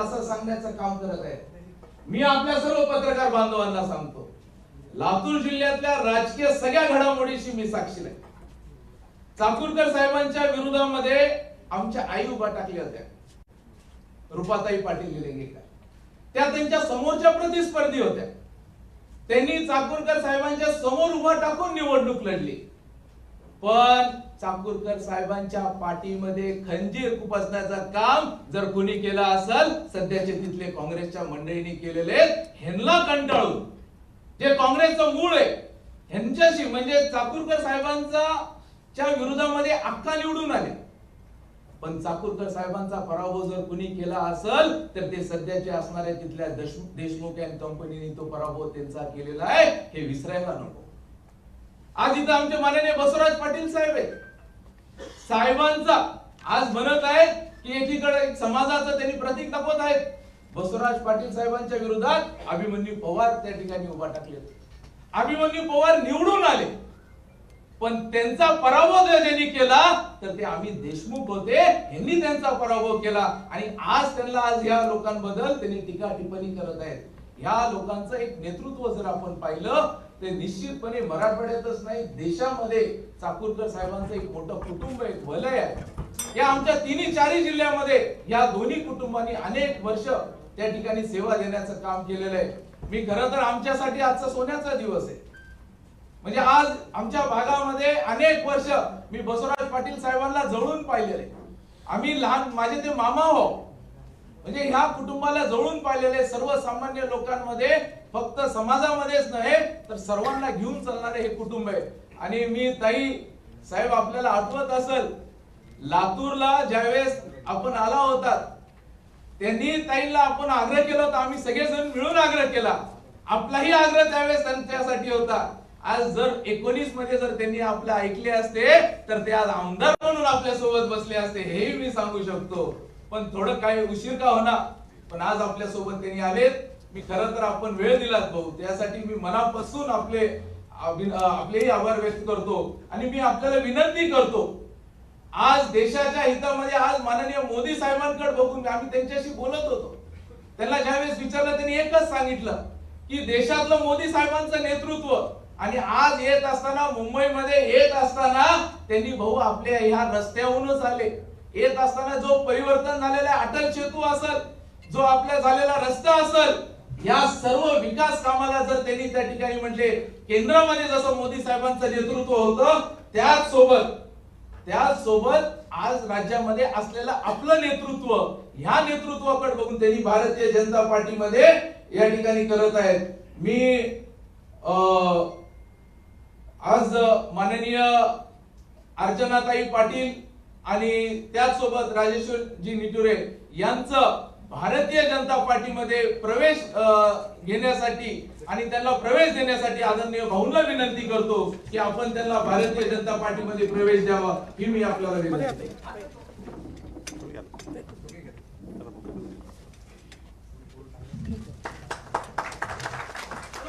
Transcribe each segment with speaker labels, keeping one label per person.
Speaker 1: असं सांगण्याचं काम करत आहे मी आपल्या सर्व पत्रकार बांधवांना सांगतो लातूर जिल्ह्यातल्या राजकीय सगळ्या घडामोडीशी मी साक्षी आहे चाकूरकर साहेबांच्या विरोधामध्ये आमच्या आई उभा टाकल्या होत्या. रुपाताई पाटील निलंगेकर त्या त्यांच्या समोरच्या प्रतिस्पर्धी होत्या. त्यांनी चाकूरकर साहेबांच्या समोर उभा टाकून निवडणूक लढली. पण चाकूरकर साहेबांच्या पाठीमध्ये खंजीर खुपसण्याचं काम जर कुणी केलं असेल सध्याचे तिथले काँग्रेसच्या मंडळींनी केलेले ह्यांना कंटाळून. जे काँग्रेसचं मूळ आहे ह्यांच्याशी म्हणजे चाकूरकर साहेबांचा च्या विरोधामध्ये अक्का निवडून आले. पण चाकूरकर साहेबांचा पराभव जर कुणी केला असेल तर ते सध्याचे असणाऱ्या तिथल्या देशमुख अँड कंपनीने तो पराभव त्यांचा केलेला आहे हे विसरायला नको. आज इथं आमचे माननीय बसवराज पाटील साहेब आहेत. साहेबांचा आज म्हणत आहेत की एकीकडे समाजाचं त्यांनी प्रतीक दाखवत आहेत. बसवराज पाटील साहेबांच्या विरोधात अभिमन्यू पवार त्या ठिकाणी उभा टाकले अभिमन्यू पवार निवडून आले. पण त्यांचा पराभव जर ज्यांनी केला तर ते आम्ही देशमुख होते यांनी त्यांचा पराभव केला. आणि आज त्यांना आज या लोकांबद्दल त्यांनी टीका टिप्पणी करत आहेत. या लोकांचं एक नेतृत्व जर आपण पाहिलं ते निश्चितपणे मराठवाड्यातच नाही देशामध्ये चाकूरकर साहेबांचं एक मोठं कुटुंब एक वलय आहे. या आमच्या तिन्ही चारही जिल्ह्यामध्ये या दोन्ही कुटुंबांनी अनेक वर्ष त्या ठिकाणी सेवा देण्याचं काम केलेलं आहे. मी खरं तर आमच्यासाठी आजचा सोन्याचा दिवस आहे. म्हणजे आज आमच्या भागामध्ये अनेक वर्ष मी बसवराज पाटील साहेबांना जवळून पाहिलेले आम्ही लहान माझे ते मामा हो. म्हणजे ह्या कुटुंबाला जवळून पाहिलेले सर्वसामान्य लोकांमध्ये फक्त समाजामध्येच नव्हे तर सर्वांना घेऊन चालणारे हे कुटुंब आहे. आणि मी ताई साहेब आपल्याला आठवत असेल लातूरला ज्यावेळेस आपण आला होता त्यांनी ताईला आपण आग्रह केला होता आम्ही सगळेजण मिळून आग्रह केला. आपलाही आग्रह त्यावेळेस त्यांच्यासाठी होता. आज जर एकोणीसमध्ये जर त्यांनी आपलं ऐकले असते तर ते आज आमदार म्हणून आपल्यासोबत बसले असते हेही मी सांगू शकतो. पण थोडं काही उशीर का होणार? पण आज आपल्यासोबत त्यांनी आलेत. मी खरं तर आपण वेळ दिलात भाऊ. त्यासाठी मी मनापासून आपले आपलेही आभार व्यक्त करतो आणि मी आपल्याला विनंती करतो आज देशाच्या हितामध्ये आज माननीय मोदी साहेबांकडे बघून आम्ही त्यांच्याशी बोलत होतो. त्यांना ज्यावेळेस विचारलं त्यांनी एकच सांगितलं की देशातलं मोदी साहेबांचं नेतृत्व आणि आज येत असताना मुंबईमध्ये येत असताना त्यांनी भाऊ आपल्या ह्या रस्त्याहूनच आले. येत असताना जो परिवर्तन झालेला अटल सेतू असेल जो आपल्या झालेला रस्ता असेल या सर्व विकास कामाला जर त्यांनी त्या ठिकाणी म्हटले केंद्रामध्ये जसं मोदी साहेबांचं नेतृत्व होतं त्याच सोबत त्याचसोबत आज राज्यामध्ये असलेलं आपलं नेतृत्व ह्या नेतृत्वाकडे बघून त्यांनी भारतीय जनता पार्टीमध्ये या ठिकाणी करत आहेत. मी अं, आज माननीय अर्चनाताई पाटील आणि त्याचसोबत राजेश्वरजी निटुरे यांचं भारतीय जनता पार्टीमध्ये प्रवेश घेण्यासाठी आणि त्यांना प्रवेश देण्यासाठी आदरणीय भाऊंना विनंती करतो की आपण त्यांना भारतीय जनता पार्टीमध्ये प्रवेश द्यावा ही मी आपल्याला विनंती करतो.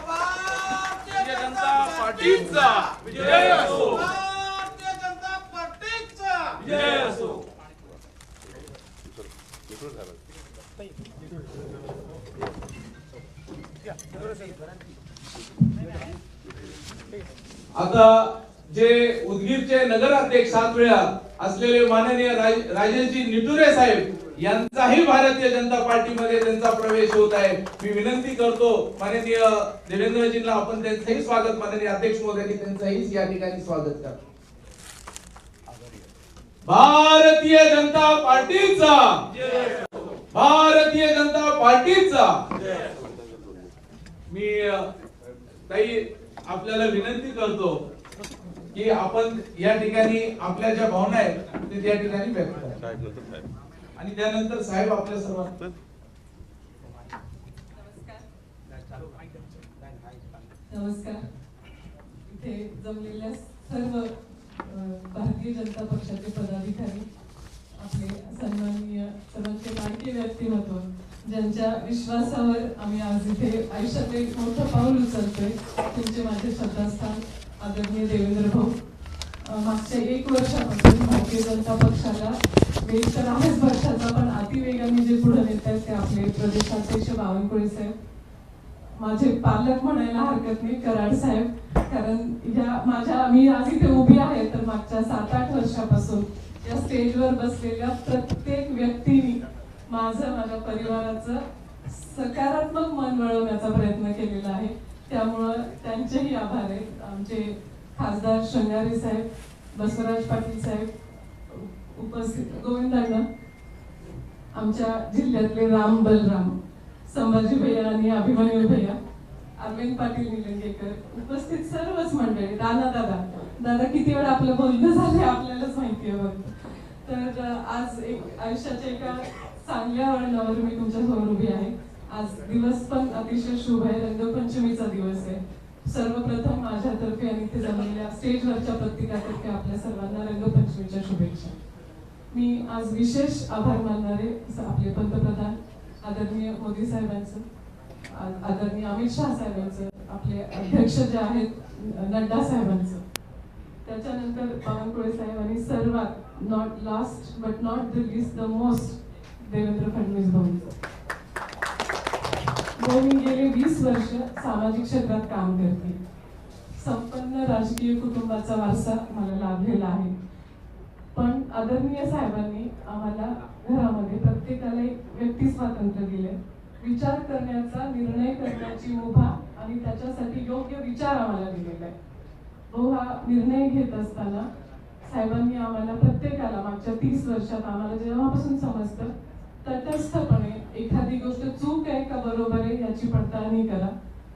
Speaker 1: भारतीय जनता पार्टीचा विजय असो
Speaker 2: भारतीय जनता पार्टीचा
Speaker 1: विजय असो आता जे उदगीरचे नगराध्यक्ष सात वेळा असलेले माननीय राज- राजेशजी निटुरे साहेब यांचाही भारतीय जनता पार्टीमध्ये त्यांचा प्रवेश होत आहे. मी विनंती करतो माननीय देवेंद्रजींना आपण त्यांचंही स्वागत माननीय अध्यक्ष महोदयांनी त्यांचंही या ठिकाणी स्वागत करतो भारतीय जनता पार्टीचा भारतीय जनता पार्टीचा मी ताई आपल्याला विनंती करतो की आपण या ठिकाणी आपल्या ज्या भावना आहेत ते त्या ठिकाणी व्यक्त करा. आणि त्यानंतर साहेब आपल्या सर्व
Speaker 3: नमस्कार. इथे जमलेल्या सर्व भारतीय जनता पक्षाचे पदाधिकारी आपले सन्माननीय सर्वांचे लाडके व्यक्तिमत्व ज्यांच्या विश्वासावर आम्ही आज इथे आयुष्यात एक मोठं पाऊल उचलतोय तुमचे माझे श्रद्धास्थान आदरणीय देवेंद्र भाऊ. मागच्या एक वर्षापासून भारतीय जनता पक्षाला वेग तर आहेच वर्षाचा पण अतिवेगाने जे पुढे नेत आहेत ते आपले प्रदेशाध्यक्ष बावनकुळे साहेब. माझे पालक म्हणायला हरकत नाही कराड साहेब. कारण ह्या माझ्या मी आज इथे उभी आहे तर मागच्या सात आठ वर्षापासून या स्टेजवर बसलेल्या प्रत्येक व्यक्तीने माझं माझ्या परिवाराचं सकारात्मक मन वळवण्याचा प्रयत्न केलेला आहे. त्यामुळं त्यांचेही आभार आहेत. आमचे खासदार शृंगारे साहेब बसवराज पाटील साहेब उपस्थित गोविंदांना आमच्या जिल्ह्यातले राम बलराम संभाजी भैया आणि अभिमन्यू भैया अरविंद पाटील निलंगेकर उपस्थित सर्वच मंडळी दादा दादा. दादा किती वेळा आपलं बोलणं झालं आपल्यालाच माहिती आहे बघ. तर आज एक आयुष्याच्या एका चांगल्या वळणावर मी तुमच्यासमोर उभी आहे. आज दिवस पण अतिशय शुभ आहे. रंगपंचमीचा दिवस आहे. सर्वप्रथम माझ्यातर्फे आणि ते जमलेल्या स्टेजवरच्या प्रत्येकातर्फे आपल्या सर्वांना रंगपंचमीच्या शुभेच्छा. मी आज विशेष आभार मानणारे आपले पंतप्रधान आदरणीय मोदी साहेबांचं आदरणीय अमित शहा साहेबांचं आपले अध्यक्ष जे आहेत नड्डा साहेबांचं. त्याच्यानंतर बावनकुळे साहेब आणि सर्वात not last but not the list the most Devendra Fadnavis भाऊंचं भाऊ मी गेले वीस वर्ष सामाजिक क्षेत्रात काम करते. संपन्न राजकीय कुटुंबाचा वारसा मला लाभलेला आहे. पण आदरणीय साहेबांनी आम्हाला घरामध्ये प्रत्येकाला एक व्यक्ती स्वातंत्र्य दिले विचार करण्याचा निर्णय करण्याची मुभा आणि त्याच्यासाठी योग्य विचार आम्हाला दिलेला आहे. तो हा निर्णय घेत असताना साहेबांनी आम्हाला प्रत्येकाला मागच्या तीस वर्षात आम्हाला जेव्हापासून समजतं तटस्थपणे एखादी गोष्ट चूक आहे का बरोबर आहे याची पडताळणी करा.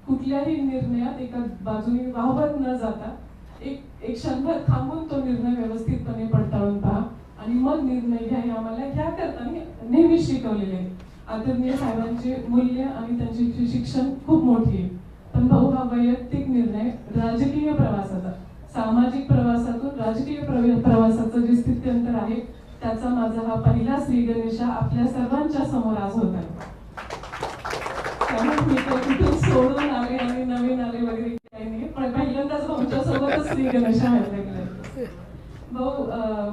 Speaker 3: कुठल्याही निर्णयात एका बाजूने वाहवत न जाता एक एक क्षणभर थांबून तो निर्णय व्यवस्थितपणे पडताळून पहा. आणि मग निर्णय घ्या हे आम्हाला ह्या करताना नेहमी शिकवलेले आहे. आदरणीय साहेबांचे मूल्य आणि त्यांची शिक्षण खूप मोठी आहे. पण भाऊ हा वैयक्तिक निर्णय राजकीय प्रवासाचा सामाजिक प्रवासातून राजकीय प्रवे- प्रवासाचं जे स्थित्यंतर आहे त्याचा माझा हा पहिला श्री गणेशा आपल्या सर्वांच्या समोर आज होत. आहे त्यामुळे मी तो कुठून सोडून आले आणि नवीन आले वगैरे काही नाही. पण पहिल्यांदाच भाऊच्या सोबतच श्री गणेशा व्हायला गेले भाऊ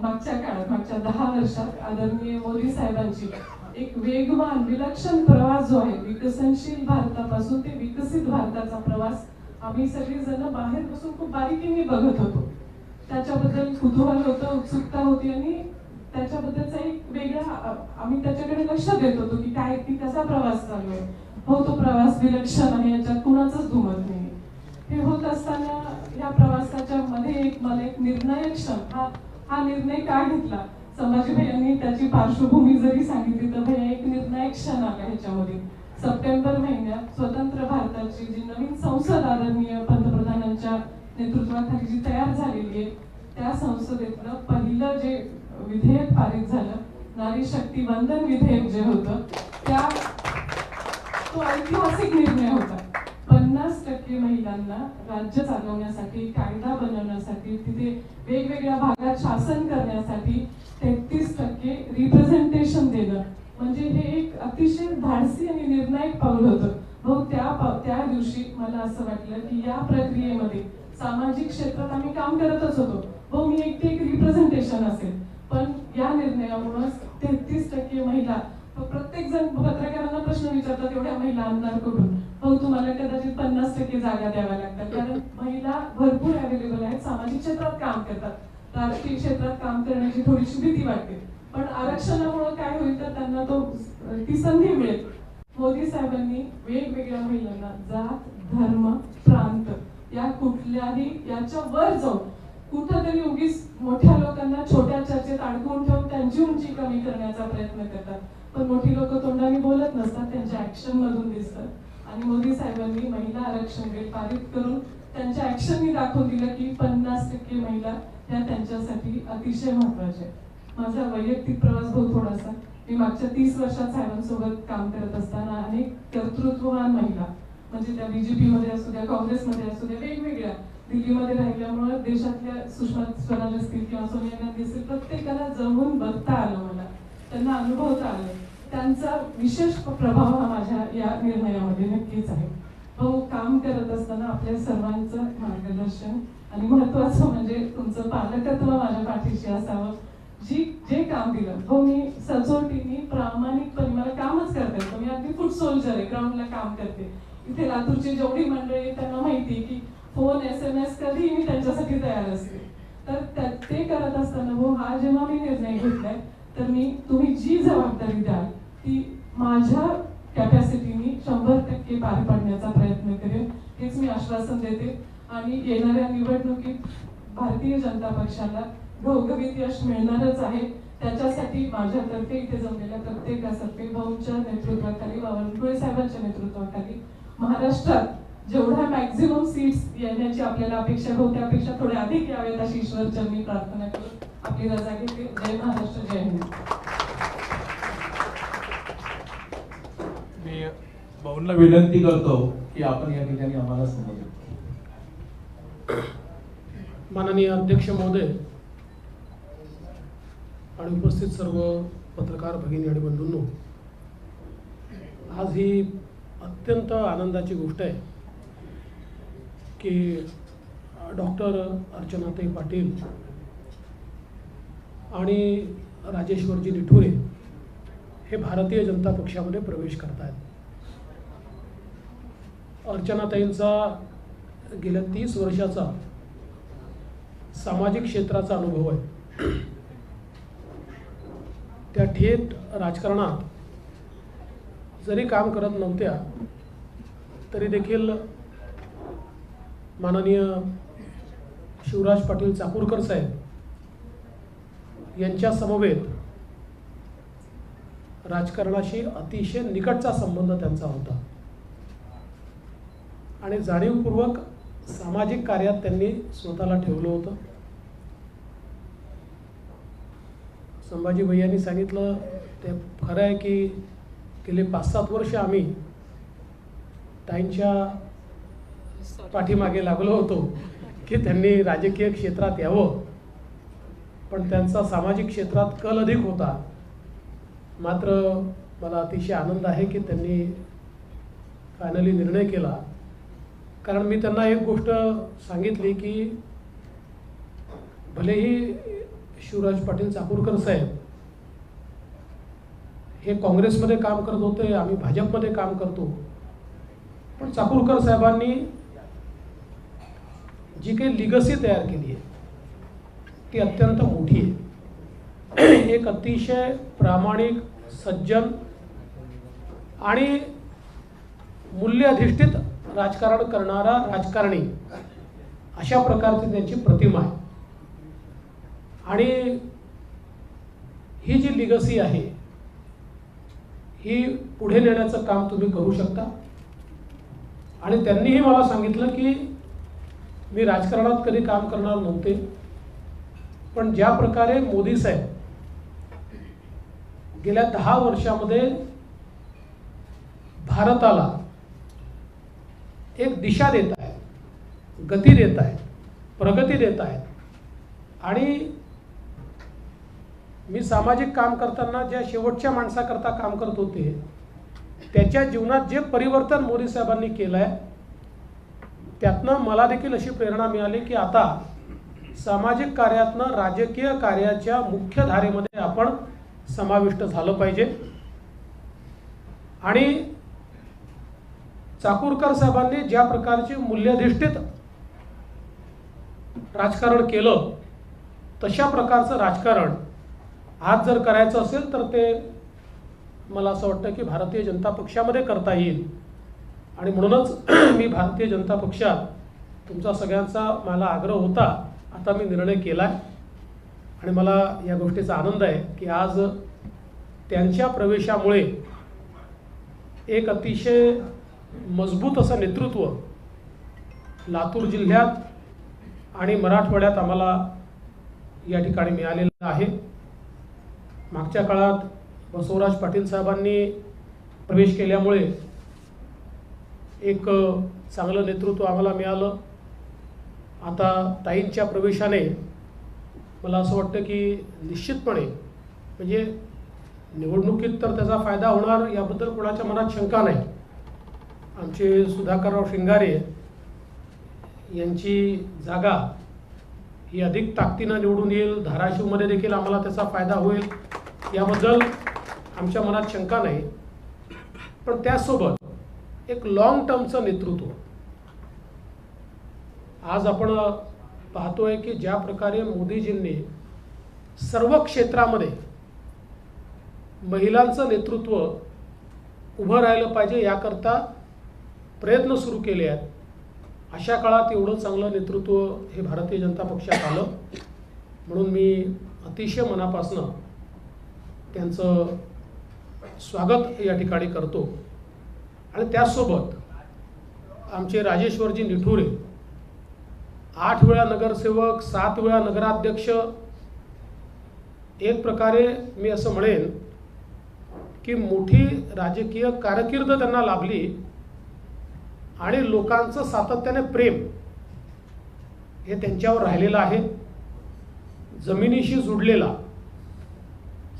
Speaker 3: मागच्या काळात मागच्या दहा वर्षात आदरणीय मोदी साहेबांची एक वेगवान विलक्षण प्रवास जो आहे विकसनशील भारतापासून ते विकसित भारताचा प्रवास आम्ही सगळेजण बाहेर बसून खूप बारीकीने बघत होतो. त्याच्याबद्दल कुतूहल होतं उत्सुकता होती आणि त्याच्याबद्दलचा एक वेगळा आम्ही त्याच्याकडे लक्ष देत होतो की काय की कसा प्रवास चालू आहे. हो तो प्रवास विलक्षण आहे याच्यात कुणाचंच धुमत नाही. हे होत असताना या प्रवासाच्या मध्ये एक मला एक निर्णायक क्षण हा हा निर्णय का घेतला? संभाजी भैयांनी त्याची पार्श्वभूमी जरी सांगितली तर भैया एक निर्णायक क्षण आला ह्याच्यामध्ये. सप्टेंबर महिन्यात स्वतंत्र भारताची जी नवीन संसद आदरणीय पंतप्रधानांच्या नेतृत्वाखाली जी तयार झालेली आहे त्या संसदेतलं पहिलं जे विधेयक पारित झालं. नारी शक्ती वंदन विधेयक जे होतं त्या तो ऐतिहासिक निर्णय होता. पन्नास टक्के महिलांना राज्य चालवण्यासाठी कायदा बनवण्यासाठी तिथे वेगवेगळ्या भागात शासन करण्यासाठी तेहतीस टक्के रिप्रेझेंटेशन देणं. म्हणजे हे एक अतिशय धाडसी आणि निर्णायक पाऊल होतं. मग त्या त्या दिवशी मला असं वाटलं की या प्रक्रियेमध्ये सामाजिक क्षेत्रात आम्ही काम करतच होतो. मग मी एकटी एक रिप्रेझेंटेशन असेल. पण या निर्णयामुळे तेहतीस टक्के महिला प्रत्येक जण पत्रकारांना प्रश्न विचारतात एवढ्या महिला आमदारकडून भाऊ तुम्हाला कदाचित पन्नास टक्के जागा द्याव्या लागतात. कारण महिला भरपूर अवेलेबल आहेत सामाजिक क्षेत्रात काम करतात. राजकीय क्षेत्रात काम करण्याची थोडीशी भीती वाटते. पण आरक्षणामुळे काय होईल तर त्यांना तो ती संधी मिळेल. मोदी साहेबांनी वेगवेगळ्या महिलांना जात धर्म प्रांत या कुठल्याही याच्या वर जाऊन कुठंतरी उगीच मोठ्या लोकांना छोट्या चर्चेत अडकवून ठेवून त्यांची उंची कमी करण्याचा प्रयत्न करतात. पण मोठी लोक तोंडाने बोलत नसतात त्यांच्या ऍक्शन मधून दिसतात. आणि मोदी साहेबांनी महिला आरक्षण बिल पारित करून त्यांच्या ऍक्शननी दाखवून दिलं की पन्नास टक्के महिला ह्या त्यांच्यासाठी अतिशय महत्त्वाच्या आहेत. माझा वैयक्तिक प्रवास भाऊ थोडासा. मी मागच्या तीस वर्षात साहेबांसोबत काम करत असताना अनेक कर्तृत्ववान महिला म्हणजे त्या बीजेपी मध्ये असू द्या काँग्रेसमध्ये असू द्या वेगवेगळ्या दिल्लीमध्ये राहिल्यामुळे देशातल्या सुषमा स्वराज असतील किंवा सोनिया गांधी असतील प्रत्येकाला जमून बघता आलं मला. त्यांना अनुभवता आलं. त्यांचा विशेष प्रभाव हा माझ्या या निर्णयामध्ये नक्कीच आहे. भाऊ काम करत असताना आपल्या सर्वांचं मार्गदर्शन आणि महत्वाचं म्हणजे तुमचं पालकत्व माझ्या पाठीशी असावं. जी जे काम दिलं हो मी सचोटीने प्रामाणिकपणे मला कामच करते मी अगदी फुट सोल्जर आहे ग्राउंडला काम करते. इथे लातूरची जेवढी मंडळी त्यांना माहिती आहे की फोन एस एम एस कधी मी त्यांच्यासाठी तयार असते. तर ते करत असताना हो हा जेव्हा मी निर्णय घेतलाय तर मी तुम्ही जी जबाबदारी द्याल ती माझ्या कॅपॅसिटीनी शंभर टक्के पार पाडण्याचा प्रयत्न करेन हेच मी आश्वासन देते. आणि येणाऱ्या निवडणुकीत भारतीय जनता पक्षाला घवघवीत यश मिळणारच आहे. त्याच्यासाठी माझ्यातर्फे इथे जमलेल्या प्रत्येकातर्फे भाऊंच्या नेतृत्वाखाली बावनकुळे साहेबांच्या नेतृत्वाखाली महाराष्ट्रात जेवढ्या मॅक्झिमम सीट्स येण्याची आपल्याला अपेक्षा हो त्यापेक्षा थोडे अधिक यावेत अशी ईश्वरचरणी प्रार्थना करून आपली रजा घेते. जय महाराष्ट्र जय हिंद.
Speaker 1: मी भाऊंना विनंती करतो की आपण या ठिकाणी आम्हाला समजू.
Speaker 4: माननीय अध्यक्ष महोदय आणि उपस्थित सर्व पत्रकार भगिनी आणि बंधूंनो आज ही अत्यंत आनंदाची गोष्ट आहे. की डॉक्टर अर्चनाताई पाटील आणि राजेश्वरजी निठुरे हे भारतीय जनता पक्षामध्ये प्रवेश करत आहेत अर्चनाताईंचा गेल्या तीस वर्षाचा सामाजिक क्षेत्राचा अनुभव आहे. त्या थेट राजकारणात जरी काम करत नव्हत्या तरी देखील माननीय शिवराज पाटील चाकूरकर साहेब यांच्या समवेत राजकारणाशी अतिशय निकटचा संबंध त्यांचा होता. आणि जाणीवपूर्वक सामाजिक कार्यात त्यांनी स्वतःला ठेवलं होतं. संभाजी भैयांनी सांगितलं ते खरं आहे की गेले पाच सात वर्ष आम्ही ताईंच्या पाठीमागे लागलो होतो की त्यांनी राजकीय क्षेत्रात यावं. पण त्यांचा सामाजिक क्षेत्रात कल अधिक होता. मात्र मला अतिशय आनंद आहे की त्यांनी फायनली निर्णय केला. कारण मी त्यांना एक गोष्ट सांगितली की भलेही शिवराज पाटील चाकूरकर साहेब हे काँग्रेसमध्ये काम करत होते आम्ही भाजपमध्ये काम करतो. पण चाकूरकर साहेबांनी जी काही लिगसी तयार केली आहे ती अत्यंत मोठी आहे. एक अतिशय प्रामाणिक सज्जन आणि मूल्यधिष्ठित राजकारण करणारा राजकारणी अशा प्रकारची त्यांची प्रतिमा आहे. आणि ही जी लिगसी आहे ही पुढे नेण्याचं काम तुम्ही करू शकता. आणि त्यांनीही मला सांगितलं की मी राजकारणात कधी काम करणार नव्हते. पण ज्या प्रकारे मोदी साहेब गेल्या दहा वर्षामध्ये भारताला एक दिशा देत आहेत गती देत आहेत प्रगती देत आहेत आणि मी सामाजिक काम करताना ज्या शेवटच्या माणसाकरता काम करत होते त्याच्या जीवनात जे परिवर्तन मोदी साहेबांनी केलं आहे त्यातनं मला देखील अशी प्रेरणा मिळाली की आता सामाजिक कार्यातनं राजकीय कार्याच्या मुख्य धारेमध्ये आपण समाविष्ट झालं पाहिजे. आणि चाकूरकर साहेबांनी ज्या प्रकारचे मूल्यधिष्ठित राजकारण केलं तशा प्रकारचं राजकारण आज जर करायचं असेल तर ते मला असं वाटतं की भारतीय जनता पक्षामध्ये करता येईल. आणि म्हणूनच मी भारतीय जनता पक्षात तुमचा सगळ्यांचा मला आग्रह होता आता मी निर्णय केला आहे आणि मला या गोष्टीचा आनंद आहे की आज त्यांच्या प्रवेशामुळे एक अतिशय मजबूत असं नेतृत्व लातूर जिल्ह्यात आणि मराठवाड्यात आम्हाला या ठिकाणी मिळालेलं आहे. मागच्या काळात बसवराज पाटील साहेबांनी प्रवेश केल्यामुळे एक चांगलं नेतृत्व आम्हाला मिळालं. आता ताईंच्या प्रवेशाने मला असं वाटतं की निश्चितपणे म्हणजे निवडणुकीत तर त्याचा फायदा होणार याबद्दल कोणाच्या मनात शंका नाही. आमचे सुधाकरराव शिंगारे यांची जागा ही अधिक ताकदीनं निवडून येईल. धाराशिवमध्ये देखील आम्हाला त्याचा फायदा होईल. याबद्दल आमच्या मनात शंका नाही. पण त्याचसोबत एक लॉंग टर्मचं नेतृत्व. आज आपण पाहतोय की ज्या प्रकारे मोदीजींनी सर्व क्षेत्रामध्ये महिलांचं नेतृत्व उभं राहिलं पाहिजे याकरता प्रयत्न सुरू केले आहेत. अशा काळात एवढं चांगलं नेतृत्व हे भारतीय जनता पक्षात आलं. म्हणून मी अतिशय मनापासनं त्यांचं स्वागत या ठिकाणी करतो. आणि त्याचसोबत आमचे राजेश्वरजी निठुरे आठ वेळा नगरसेवक सात वेळा नगराध्यक्ष एक प्रकारे मी असं म्हणेन की मोठी राजकीय कारकीर्द त्यांना लाभली आणि लोकांचं सातत्याने प्रेम हे त्यांच्यावर राहिलेलं आहे. जमिनीशी जुडलेला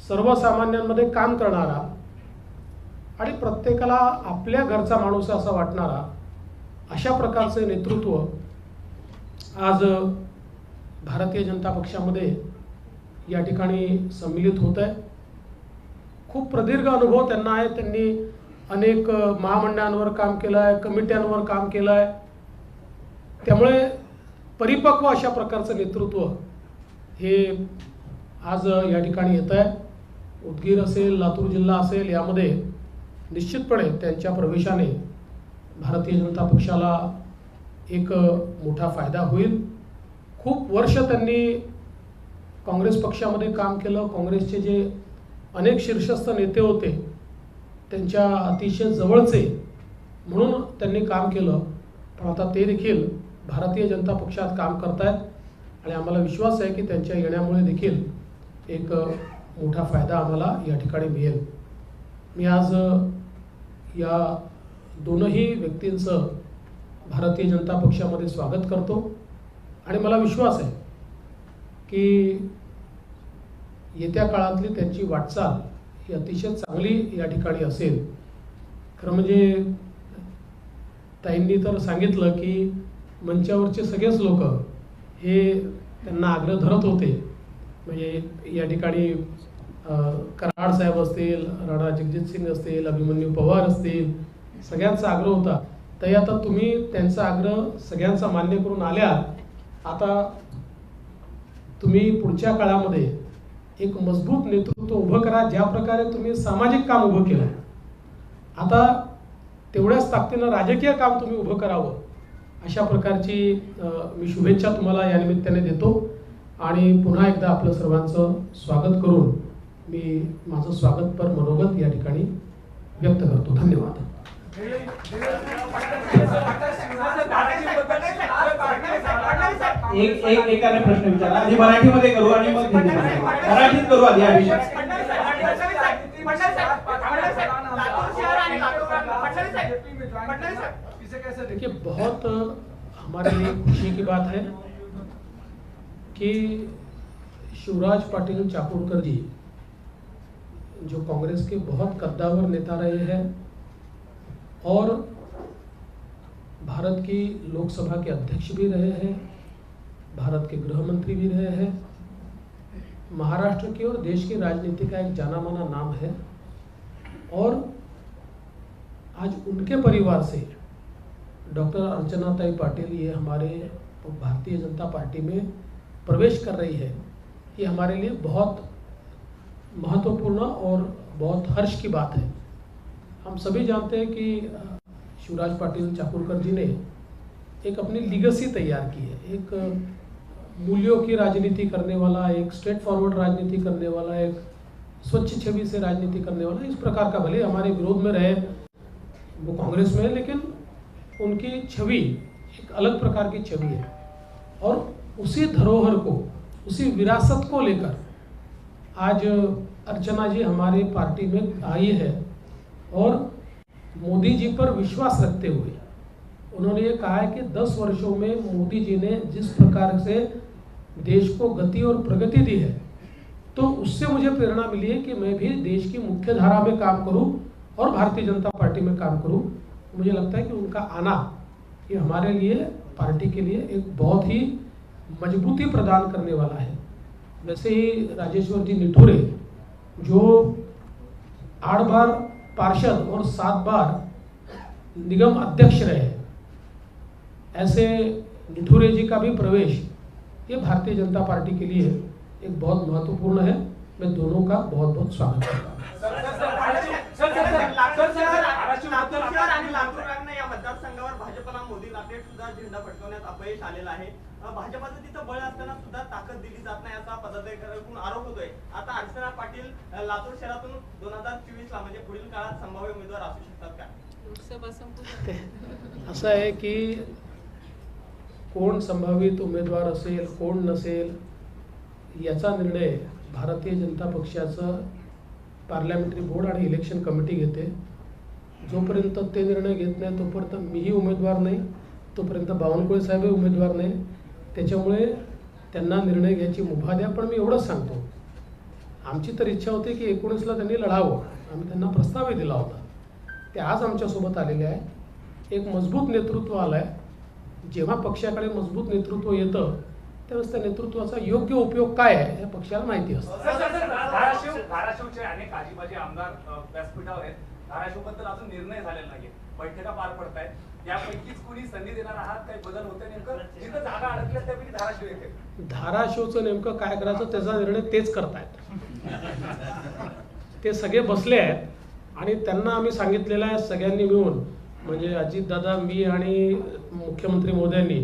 Speaker 4: सर्वसामान्यांमध्ये काम करणारा आणि प्रत्येकाला आपल्या घरचा माणूस असा वाटणारा अशा प्रकारचे नेतृत्व आज भारतीय जनता पक्षामध्ये या ठिकाणी सम्मिलित होत आहे खूप प्रदीर्घ अनुभव त्यांना आहे. त्यांनी अनेक महामंडळांवर काम केलं आहे कमिट्यांवर काम केलं आहे त्यामुळे परिपक्व अशा प्रकारचं नेतृत्व हे आज या ठिकाणी येत आहे उदगीर असेल लातूर जिल्हा असेल यामध्ये निश्चितपणे त्यांच्या प्रवेशाने भारतीय जनता पक्षाला एक मोठा फायदा होईल. खूप वर्ष त्यांनी काँग्रेस पक्षामध्ये काम केलं. काँग्रेसचे जे अनेक शीर्षस्थ नेते होते त्यांच्या अतिशय जवळचे म्हणून त्यांनी काम केलं. पण आता ते देखील भारतीय जनता पक्षात काम करतायत आणि आम्हाला विश्वास आहे की त्यांच्या येण्यामुळे देखील एक मोठा फायदा आम्हाला या ठिकाणी मिळेल. मी आज या दोनही व्यक्तींचं भारतीय जनता पक्षामध्ये स्वागत करतो. आणि मला विश्वास आहे की येत्या काळातली त्यांची वाटचाल ही अतिशय चांगली या ठिकाणी असेल. खरं म्हणजे ताईंनी तर सांगितलं की मंचावरचे सगळेच लोक हे त्यांना आग्रह धरत होते. म्हणजे या ठिकाणी कराड साहेब असतील राणा जगजित सिंग असतील अभिमन्यू पवार असतील सगळ्यांचा आग्रह होता. तरी आता तुम्ही त्यांचा आग्रह सगळ्यांचा मान्य करून आल्या आता तुम्ही पुढच्या काळामध्ये एक मजबूत नेतृत्व उभं करा ज्या प्रकारे तुम्ही सामाजिक काम उभं केलं आता तेवढ्याच ताकदीनं राजकीय काम तुम्ही उभं करावं अशा प्रकारची मी शुभेच्छा तुम्हाला या निमित्ताने देतो. आणि पुन्हा एकदा आपलं सर्वांचं स्वागत करून मी माझं स्वागतपर मनोगत या ठिकाणी व्यक्त करतो. धन्यवाद.
Speaker 5: एक एक एकाने प्रश्न विचारला. आधी मराठीमध्ये करू आणि मग मराठीत करू आधी हा विषय.
Speaker 4: देखिए बहुत हमारे लिए खुशी की बात है कि शिवराज पाटिल चाकुरकर जी जो कांग्रेस के बहुत कद्दावर नेता रहे हैं और भारत की लोकसभा के अध्यक्ष भी रहे हैं, भारत के गृह मंत्री भी रहे हैं, महाराष्ट्र की और देश की राजनीति का एक जाना माना नाम है और आज उनके परिवार से डॉक्टर अर्चनाताई पाटिल ये हमारे भारतीय जनता पार्टी में प्रवेश कर रही है। ये हमारे लिए बहुत महत्वपूर्ण और बहुत हर्ष की बात है। हम सभी जानते हैं कि शिवराज पाटिल चाकुरकर जी ने एक अपनी लीगसी तैयार की है। एक मूल्यों की राजनीति करने वाला, एक स्ट्रेट फॉरवर्ड राजनीति करने वाला, एक स्वच्छ छवि से राजनीति करने वाला, इस प्रकार का भले हमारे विरोध में रहे वो कांग्रेस में है, लेकिन उनकी छवि एक अलग प्रकार की छवि है। और उसी धरोहर को, उसी विरासत को लेकर आज अर्चना जी हमारी पार्टी में आई है और मोदी जी पर विश्वास रखते हुए उन्होंने ये कहा है कि 10 वर्षों में मोदी जी ने जिस प्रकार से देश को गति और प्रगति दी है तो उससे मुझे प्रेरणा मिली है कि मैं भी देश की मुख्य धारा में काम करूँ और भारतीय जनता पार्टी में काम करूँ। मुझे लगता है कि उनका आना ये हमारे लिए, पार्टी के लिए एक बहुत ही मजबूती प्रदान करने वाला है। वैसे ही राजेश्वर जी निठुरे जो आठ बार पार्षद और सात बार निगम अध्यक्ष रहे ऐसे निठुरे जी का भी प्रवेश ये भारतीय जनता पार्टी के लिए एक बहुत महत्वपूर्ण है मैं दोनों का बहुत बहुत स्वागत करता हूँ
Speaker 6: भाजपचं तिथं बळ असताना सुद्धा ताकद दिली जात नाही असा पदाधिकाऱ्यांकडून आरोप होतोय. आता अर्चना पाटील लातूर शहरातून दोन हजार चोवीस ला म्हणजे पुढील काळात संभाव्य उमेदवार असू शकतात का?
Speaker 3: लोकसभा
Speaker 4: असं आहे की कोण संभावित उमेदवार असेल कोण नसेल याचा निर्णय भारतीय जनता पक्षाचं पार्लमेंटरी बोर्ड आणि इलेक्शन कमिटी घेते. जोपर्यंत ते निर्णय घेत नाही तोपर्यंत मीही उमेदवार नाही तोपर्यंत बावनकुळे साहेबही उमेदवार नाही. त्याच्यामुळे त्यांना निर्णय घ्यायची मुभा द्या पण मी एवढंच सांगतो. आमची तर इच्छा होती की एकोणीसला त्यांनी लढावं. आम्ही त्यांना प्रस्तावही दिला होता. ते आज आमच्यासोबत आलेले आहे. एक मजबूत नेतृत्व आलं आहे जेव्हा पक्षाकडे मजबूत नेतृत्व येतं त्यावेळेस त्या नेतृत्वाचा योग्य उपयोग काय आहे हे पक्षाला माहिती असतं.
Speaker 7: धाराशिवचे अनेक आजीबाजी आमदार व्यासपीठावर आहेत. धाराशिवबद्दल अजून निर्णय झालेला नाही बैठका पार पडत आहेत यापैकीच कुणी संधी देणार आहात काही बदल होते नेमकं? जिथं जागा अडकल्या त्यापैकी धाराशिव येते.
Speaker 4: धाराशिवचं नेमकं काय करायचं त्याचा निर्णय तेच करतायत. ते सगळे बसले आहेत आणि त्यांना आम्ही सांगितलेलं आहे सगळ्यांनी मिळून म्हणजे अजितदादा मी आणि मुख्यमंत्री मोदयांनी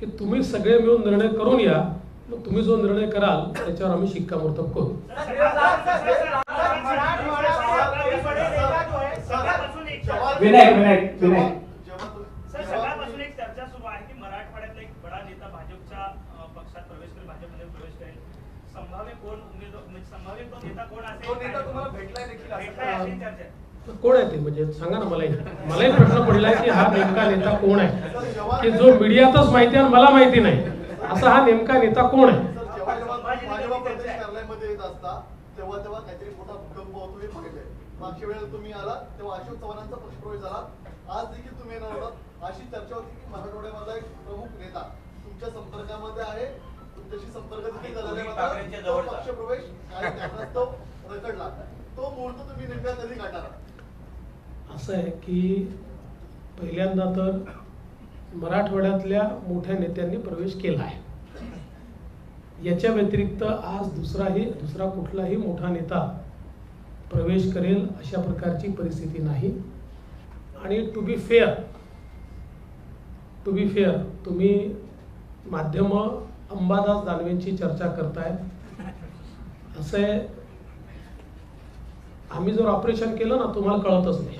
Speaker 4: की तुम्ही सगळे मिळून निर्णय करून या. मग तुम्ही जो निर्णय कराल त्याच्यावर आम्ही शिक्कामोर्तब करू.
Speaker 5: विनायक विनायक विनायक
Speaker 8: सर सकाळपासून एक चर्चा सुरू आहे की मराठवाड्यातला एक बडा नेता भाजपच्या अ, पक्षात प्रवेश करेल भाजपमध्ये प्रवेश करेल संभाव्य कोण उमेदवार म्हणजे संभाव्य तो नेता कोण असेल
Speaker 7: तो नेता तुम्हाला भेटलाय देखील असं
Speaker 8: भेटलाय अशी चर्चा. आहे.
Speaker 4: तर कोण आहे ते? म्हणजे सांगा ना मलाही मलाही प्रश्न पडलाय की हा नेमका नेता कोण आहे? की जो मीडियातच माहिती आहे आणि मला माहिती नाही. असा हा नेमका नेता कोण आहे?
Speaker 9: जेव्हा जेव्हा भाजपा प्रदेश कार्यालयामध्ये येत असता तेव्हा तेव्हा काहीतरी मोठा भूकंप होतो हे बघितलंय. मागच्या वेळेला तुम्ही आला तेव्हा अशोक चव्हाणांचा पक्षप्रवेश झाला. आज देखील तुम्ही येणार होता अशी चर्चा होती की मराठवाड्यामधला एक प्रमुख नेता तुमच्या संपर्कामध्ये आहे. तुमच्याशी संपर्क देखील झालेला आहे.
Speaker 6: ठाकरेंच्या
Speaker 9: तो. पक्षप्रवेश काही कारणास्तव रखडला तो मुहूर्त तुम्ही नेमका कधी काढणार
Speaker 4: असं आहे की पहिल्यांदा तर मराठवाड्यातल्या मोठ्या नेत्यांनी प्रवेश केला आहे याच्या व्यतिरिक्त आज दुसराही दुसरा कुठलाही मोठा नेता प्रवेश करेल अशा प्रकारची परिस्थिती नाही आणि to be fair to be fair तुम्ही माध्यमं अंबादास दानवेंची चर्चा करताय असं आहे आम्ही जर ऑपरेशन केलं ना तुम्हाला कळतच नाही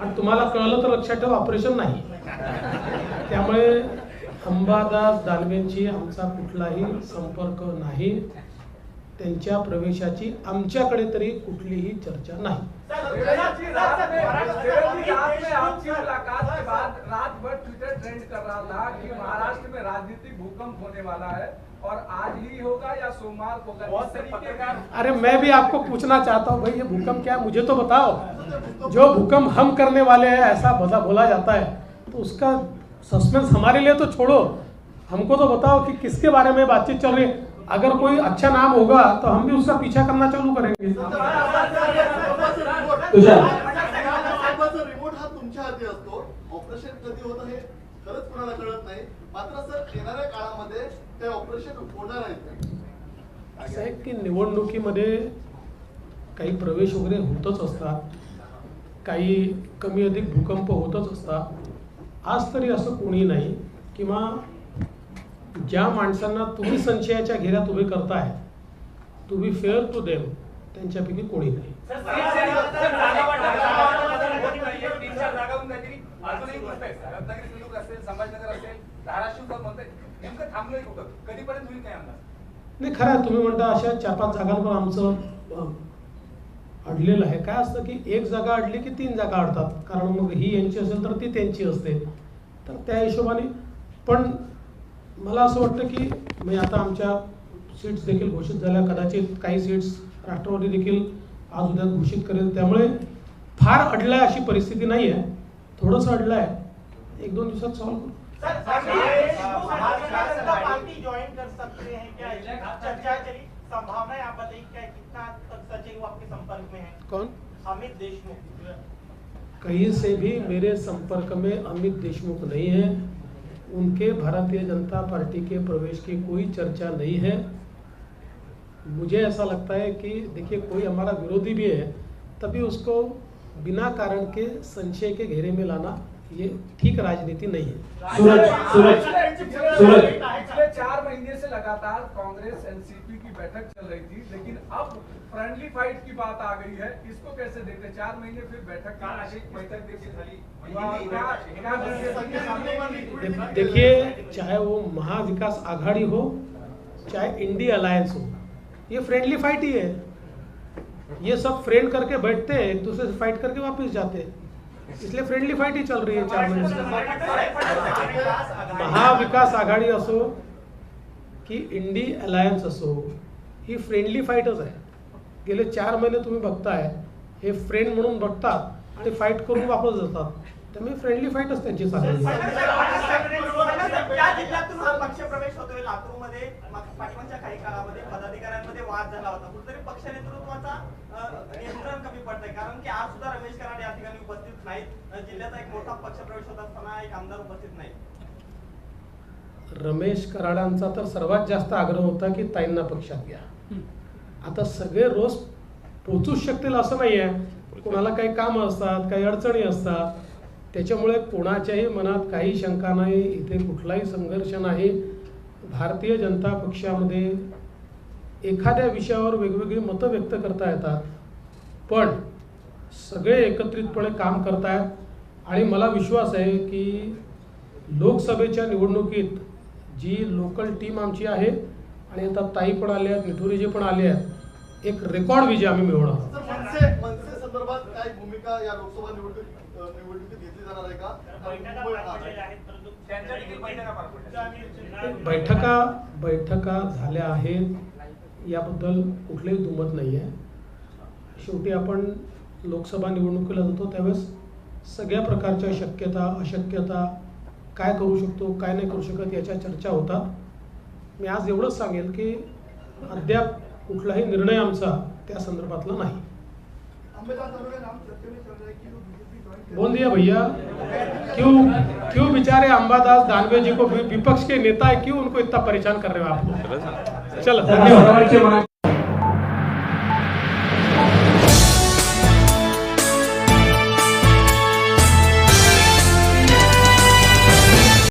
Speaker 4: आणि तुम्हाला कळलं तर लक्षात ठेवा ऑपरेशन नाही त्यामुळे अंबादास दानवेंची आमचा कुठलाही संपर्क नाही त्यांच्या प्रवेशाची आमच्याकडे तरी कुठलीही चर्चा नाही
Speaker 7: विरोधी रात में विरोधी रात में आपकी मुलाकात के बाद रात भर ट्विटर ट्रेंड कर रहा था कि महाराष्ट्र में राजनीतिक भूकंप होने वाला है और आज ही होगा या सोमवार को
Speaker 6: बहुत
Speaker 7: तरीके का
Speaker 4: अरे मैं भी आपको पूछना चाहता हूँ भाई ये भूकंप क्या है? मुझे तो बताओ। जो भूकंप हम करने वाले हैं ऐसा बता बोला जाता है। तो उसका सस्पेंस हमारे लिए तो छोड़ो। हमको तो बताओ कि किसके बारे में बातचीत चल रही है। अगर कोई अच्छा नाम होगा तो हम भी उसका पीछा करना चालू करेंगे।
Speaker 9: कुणाला कळत नाही मात्र सर येणाऱ्या काळामध्ये ते ऑपरेशन होणार आहेत
Speaker 4: असं आहे की निवडणुकीमध्ये काही प्रवेश वगैरे होतच असतात काही कमी अधिक भूकंप होतच असतात आज तरी असं कोणी नाही किंवा ज्या माणसांना तुम्ही संशयाच्या घेऱ्यात उभे करताय बी फेअर टू देम त्यांच्यापैकी कोणी नाही
Speaker 7: सर, कुठं कधीपर्यंत होईल काय अंदाज?
Speaker 4: नाही खरं तुम्ही म्हणता अशा चार पाच जागांवर आमचं अडलेलं आहे. काय असतं की एक जागा अडली की तीन जागा अडतात. कारण मग ही यांची असेल तर ती त्यांची असते. तर त्या हिशोबाने पण मला असं वाटतं की म्हणजे आता आमच्या सीट्स देखील घोषित झाल्या. कदाचित काही सीट्स राष्ट्रवादी देखील आज उद्या घोषित करेल. त्यामुळे फार अडलाय अशी परिस्थिती नाही आहे थोडंसं अडलं आहे एक दोन दिवसात सॉल्व करू
Speaker 8: पार्टी ज्वाइन कर सकते हैं क्या? चर्चा चली संभावना आप बताइए क्या कितना तक सच आपके संपर्क में है?
Speaker 4: कौन?
Speaker 8: अमित देशमुख।
Speaker 4: कहीं से भी मेरे संपर्क में अमित देशमुख नहीं है। उनके भारतीय जनता पार्टी के प्रवेश की कोई चर्चा नहीं है। मुझे ऐसा लगता है कि देखिए कोई हमारा विरोधी भी है तभी उसको बिना कारण के संशय के घेरे में लाना ये ठीक राजनीति नहीं है।
Speaker 5: सूरज सूरज सूरज।
Speaker 7: पिछले चार महीने से लगातार कांग्रेस एनसीपी की बैठक चल रही थी लेकिन अब फ्रेंडली फाइट की बात आ गई है। इसको कैसे देखते हैं? चार महीने फिर बैठक बैठक
Speaker 4: देखिए। चाहे वो महाविकास आघाड़ी हो चाहे इंडिया अलायंस हो ये फ्रेंडली फाइट ही है। ये सब फ्रेंड करके बैठते हैं एक दूसरे से फाइट करके वापस जाते हैं। इसलिए फ्रेंडली फाइट ही चल रही है चार महीने से। महाविकास आघाडी असो की इंडी अलायन्स असो ही फ्रेंडली फाईटच आहे. गेले चार महिने तुम्ही बघताय हे फ्रेंड म्हणून बघतात आणि फाईट करून वापस जातात. त्यामुळे फ्रेंडली फाईटच त्यांची चालली
Speaker 6: पदाधिकाऱ्यांमध्ये वाद झाला होता. कुठेतरी पक्ष नेतृत्वाचा नियंत्रण कमी पडतंय. कारण की आज सुद्धा रमेश कराड या ठिकाणी उपस्थित नाहीत अ, जिल्ह्याचा एक मोठा होत असताना एक आमदार उपस्थित नाही.
Speaker 4: रमेश कराडांचा तर सर्वात जास्त आग्रह होता की ताईंना पक्षात घ्या. आता सगळे रोज पोचूच शकतील असं नाही आहे कोणाला काही कामं असतात काही अडचणी असतात. त्याच्यामुळे कोणाच्याही मनात काही शंका नाही इथे कुठलाही संघर्ष नाही. भारतीय जनता पक्षामध्ये एखाद्या विषयावर वेगवेगळी मतं व्यक्त करता येतात. पण सगळे एकत्रितपणे काम करतायत. आणि मला विश्वास आहे की लोकसभेच्या निवडणुकीत जी लोकल टीम आमची आहे आणि आता ताई पण आल्या आहेत निठुरीजी पण आले आहेत एक रेकॉर्ड विजय आम्ही मिळवणार आहोत.
Speaker 9: तर मनसे मनसे संदर्भात काय भूमिका या लोकसभा निवडणुकीत अ, निवडणुकीत घेतली जाणार आहे का आणि
Speaker 8: बैठका
Speaker 9: मुंबई-
Speaker 8: पार पडलेल्या आहेत परंतु
Speaker 7: त्यांच्या देखील बैठका पार पडल्या.
Speaker 8: आम्ही-
Speaker 4: बैठका बैठका झाल्या आहेत याबद्दल कुठलंही दुमत नाही आहे शेवटी आपण लोकसभा निवडणुकीला जातो त्यावेळेस सगळ्या प्रकारच्या शक्यता अशक्यता काय करू शकतो काय नाही करू शकत याच्या चर्चा होतात मी आज एवढंच सांगेल की अद्याप कुठलाही निर्णय आमचा त्या संदर्भातला नाही.
Speaker 9: बोलिया
Speaker 4: बोल दिया भैया. क्यों क्यों बेचारे अंबादास दानवे जी को विपक्ष के नेता है? क्यों उनको इतना परेशान कर रहे हो आप चलो धन्यवाद।